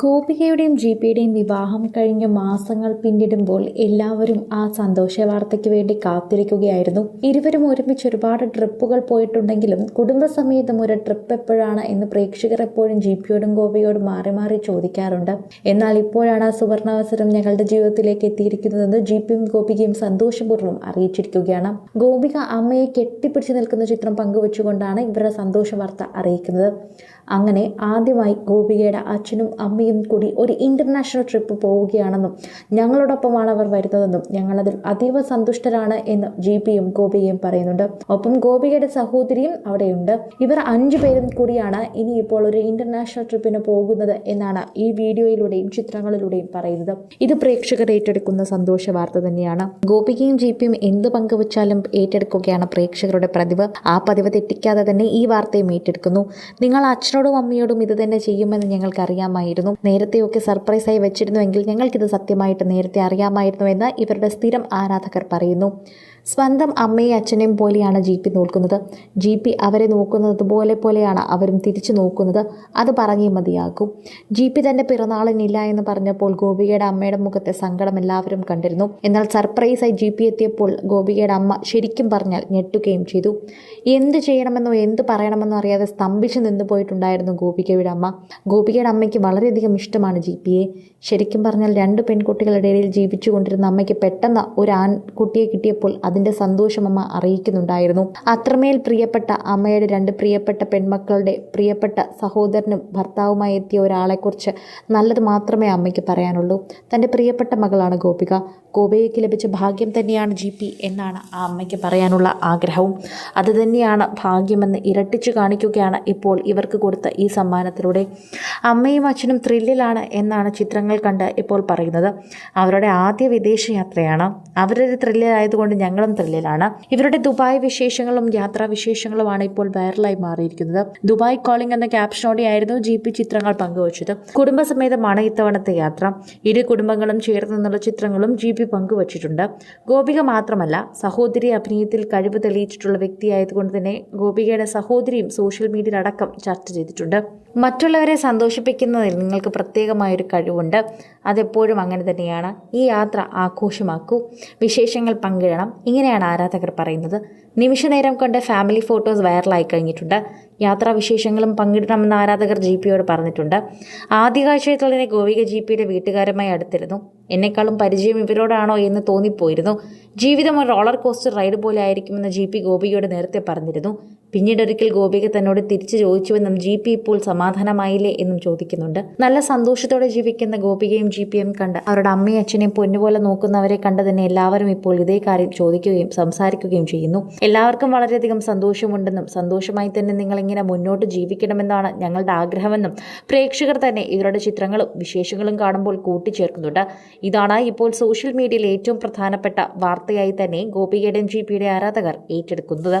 ഗോപികയുടെയും ജിപിയുടെയും വിവാഹം കഴിഞ്ഞ മാസങ്ങൾ പിന്നിടുമ്പോൾ എല്ലാവരും ആ സന്തോഷ വാർത്തയ്ക്ക് വേണ്ടി കാത്തിരിക്കുകയായിരുന്നു. ഇരുവരും ഒരുമിച്ച് ഒരുപാട് ട്രിപ്പുകൾ പോയിട്ടുണ്ടെങ്കിലും കുടുംബസമേതം ഒരു ട്രിപ്പ് എപ്പോഴാണ് എന്ന് പ്രേക്ഷകർ എപ്പോഴും ജിപിയോടും ഗോപിയോടും മാറി മാറി ചോദിക്കാറുണ്ട്. എന്നാൽ ഇപ്പോഴാണ് ആ സുവർണാവസരം ഞങ്ങളുടെ ജീവിതത്തിലേക്ക് എത്തിയിരിക്കുന്നതെന്ന് ജിപിയും ഗോപികയും സന്തോഷപൂർവം അറിയിച്ചിരിക്കുകയാണ്. ഗോപിക അമ്മയെ കെട്ടിപ്പിടിച്ച് നിൽക്കുന്ന ചിത്രം പങ്കുവച്ചുകൊണ്ടാണ് ഇവരുടെ സന്തോഷ വാർത്ത അറിയിക്കുന്നത്. അങ്ങനെ ആദ്യമായി ഗോപികയുടെ അച്ഛനും അമ്മയും കൂടി ഒരു ഇന്റർനാഷണൽ ട്രിപ്പ് പോവുകയാണെന്നും ഞങ്ങളോടൊപ്പമാണ് അവർ വരുന്നതെന്നും ഞങ്ങളതിൽ അതീവ സന്തുഷ്ടരാണ് എന്ന് ജി പിയും ഗോപികയും പറയുന്നുണ്ട്. ഒപ്പം ഗോപികയുടെ സഹോദരിയും അവിടെയുണ്ട്. ഇവർ അഞ്ചു പേരും കൂടിയാണ് ഇനിയിപ്പോൾ ഒരു ഇന്റർനാഷണൽ ട്രിപ്പിന് പോകുന്നത് എന്നാണ് ഈ വീഡിയോയിലൂടെയും ചിത്രങ്ങളിലൂടെയും പറയുന്നത്. ഇത് പ്രേക്ഷകർ ഏറ്റെടുക്കുന്ന സന്തോഷ വാർത്ത തന്നെയാണ്. ഗോപികയും ജി പിയും എന്ത് പങ്കുവച്ചാലും ഏറ്റെടുക്കുകയാണ് പ്രേക്ഷകരുടെ പതിവ് ആ പതിവ് തെറ്റിക്കാതെ തന്നെ ഈ വാർത്തയും ഏറ്റെടുക്കുന്നു. നിങ്ങൾ അച്ഛനോടും അമ്മയോടും ഇത് തന്നെ ചെയ്യുമെന്ന് ഞങ്ങൾക്ക് അറിയാമായിരുന്നു നേരത്തെയൊക്കെ സർപ്രൈസായി വെച്ചിരുന്നുവെങ്കിൽ ഞങ്ങൾക്കിത് സത്യമായിട്ട് നേരത്തെ അറിയാമായിരുന്നു എന്ന് ഇവരുടെ സ്ഥിരം ആരാധകർ പറയുന്നു. സ്വന്തം അമ്മയും അച്ഛനെയും പോലെയാണ് ജി പി നോക്കുന്നത്. ജി പി അവരെ നോക്കുന്നത് പോലെ പോലെയാണ് അവരും തിരിച്ചു നോക്കുന്നത്. അത് പറഞ്ഞേ മതിയാകും. ജി പി തന്റെ പിറന്നാളിനില്ല എന്ന് പറഞ്ഞപ്പോൾ ഗോപികയുടെ അമ്മയുടെ മുഖത്തെ സങ്കടം എല്ലാവരും കണ്ടിരുന്നു. എന്നാൽ സർപ്രൈസായി ജി പി എത്തിയപ്പോൾ ഗോപികയുടെ അമ്മ ശരിക്കും പറഞ്ഞാൽ ഞെട്ടുകയും ചെയ്തു. എന്ത് ചെയ്യണമെന്നോ എന്ത് പറയണമെന്നോ അറിയാതെ സ്തംഭിച്ചു നിന്നു പോയിട്ടുണ്ടായിരുന്നു ഗോപികയുടെ അമ്മ. ഗോപികയുടെ അമ്മയ്ക്ക് വളരെയധികം ഇഷ്ടമാണ് ജി പിയെ ശരിക്കും പറഞ്ഞാൽ രണ്ട് പെൺകുട്ടികളുടെ ഇടയിൽ ജീവിച്ചുകൊണ്ടിരുന്ന അമ്മയ്ക്ക് പെട്ടെന്ന് ഒരു ആൺകുട്ടിയെ കിട്ടിയപ്പോൾ അതിന്റെ സന്തോഷം അമ്മ അറിയിക്കുന്നുണ്ടായിരുന്നു. അത്രമേൽ പ്രിയപ്പെട്ട അമ്മയുടെ രണ്ട് പ്രിയപ്പെട്ട പെൺമക്കളുടെ പ്രിയപ്പെട്ട സഹോദരനും ഭർത്താവുമായി എത്തിയ ഒരാളെക്കുറിച്ച് നല്ലത് മാത്രമേ അമ്മയ്ക്ക് പറയാനുള്ളൂ. തന്റെ പ്രിയപ്പെട്ട മകളാണ് ഗോപിക. ഗോപികയ്ക്ക് ലഭിച്ച ഭാഗ്യം തന്നെയാണ് ജി പി എന്നാണ് ആ അമ്മയ്ക്ക് പറയാനുള്ള ആഗ്രഹവും. അതുതന്നെയാണ് ഭാഗ്യമെന്ന് ഇരട്ടിച്ചു കാണിക്കുകയാണ് ഇപ്പോൾ ഇവർക്ക് കൊടുത്ത ഈ സമ്മാനത്തിലൂടെ. അമ്മയും അച്ഛനും ത്രില്ലിലാണ് എന്നാണ് ചിത്രങ്ങൾ കണ്ട് ഇപ്പോൾ പറയുന്നത്. അവരുടെ ആദ്യ വിദേശ യാത്രയാണ് അവരൊരു ത്രില്ലിലായതുകൊണ്ട് ഞങ്ങളും ത്രില്ലിലാണ്. ഇവരുടെ ദുബായ് വിശേഷങ്ങളും യാത്രാ വിശേഷങ്ങളുമാണ് ഇപ്പോൾ വൈറലായി മാറിയിരിക്കുന്നത്. ദുബായ് കോളിംഗ് എന്ന ക്യാപ്ഷനോടെയായിരുന്നു ജി പി ചിത്രങ്ങൾ പങ്കുവച്ചത്. കുടുംബസമേതമാണ് ഇത്തവണത്തെ യാത്ര. ഇരു കുടുംബങ്ങളും ചേർന്ന് നിന്നുള്ള ചിത്രങ്ങളും ജി പി പങ്കുവച്ചിട്ടുണ്ട്. ഗോപിക മാത്രമല്ല സഹോദരി അഭിനയത്തിൽ കഴിവ് തെളിയിച്ചിട്ടുള്ള വ്യക്തിയായതുകൊണ്ട് തന്നെ ഗോപികയുടെ സഹോദരിയും സോഷ്യൽ മീഡിയയിലടക്കം ചർച്ച ചെയ്തിട്ടുണ്ട്. മറ്റുള്ളവരെ സന്തോഷിപ്പിക്കുന്നതിൽ നിങ്ങൾക്ക് പ്രത്യേകമായൊരു കഴിവുണ്ട്. അതെപ്പോഴും അങ്ങനെ തന്നെയാണ്. ഈ യാത്ര ആഘോഷമാക്കൂ. വിശേഷങ്ങൾ പങ്കിടണം. ഇങ്ങനെയാണ് ആരാധകർ പറയുന്നത്. നിമിഷ നേരം കൊണ്ട് ഫാമിലി ഫോട്ടോസ് വൈറലായി കഴിഞ്ഞിട്ടുണ്ട്. യാത്രാ വിശേഷങ്ങളും പങ്കിടണമെന്ന് ആരാധകർ ജി പിയോട് പറഞ്ഞിട്ടുണ്ട്. ആദ്യ കാഴ്ചയിൽ തന്നെ ഗോവിക ജി പിയുടെ വീട്ടുകാരുമായി അടുത്തിരുന്നു. എന്നെക്കാളും പരിചയം ഇവരോടാണോ എന്ന് തോന്നിപ്പോയിരുന്നു. ജീവിതം ഒരു റോളർ കോസ്റ്റർ റൈഡ് പോലെ ആയിരിക്കുമെന്ന് ജി പി ഗോപികയോട് നേരത്തെ പറഞ്ഞിരുന്നു. പിന്നീട് ഒരിക്കൽ ഗോപിക തന്നോട് തിരിച്ചു ചോദിച്ചുവെന്നും ജി പി ഇപ്പോൾ സമാധാനമായില്ലേ എന്നും ചോദിക്കുന്നുണ്ട്. നല്ല സന്തോഷത്തോടെ ജീവിക്കുന്ന ഗോപികയും ജി പിയും കണ്ട് അവരുടെ അമ്മയും അച്ഛനെയും പൊന്നുപോലെ നോക്കുന്നവരെ കണ്ട് തന്നെ എല്ലാവരും ഇപ്പോൾ ഇതേ കാര്യം ചോദിക്കുകയും സംസാരിക്കുകയും ചെയ്യുന്നു. എല്ലാവർക്കും വളരെയധികം സന്തോഷമുണ്ടെന്നും സന്തോഷമായി തന്നെ നിങ്ങൾ ഇങ്ങനെ മുന്നോട്ട് ജീവിക്കണമെന്നാണ് ഞങ്ങളുടെ ആഗ്രഹമെന്നും പ്രേക്ഷകർ തന്നെ ഇവരുടെ ചിത്രങ്ങളും വിശേഷങ്ങളും കാണുമ്പോൾ കൂട്ടിച്ചേർക്കുന്നുണ്ട്. ഇതാണ് ഇപ്പോൾ സോഷ്യൽ മീഡിയയിൽ ഏറ്റവും പ്രധാനപ്പെട്ട വാർത്തയായി തന്നെ ഗോപികയുടെയും ജി പിയുടെ ആരാധകർ ഏറ്റെടുക്കുന്നത്.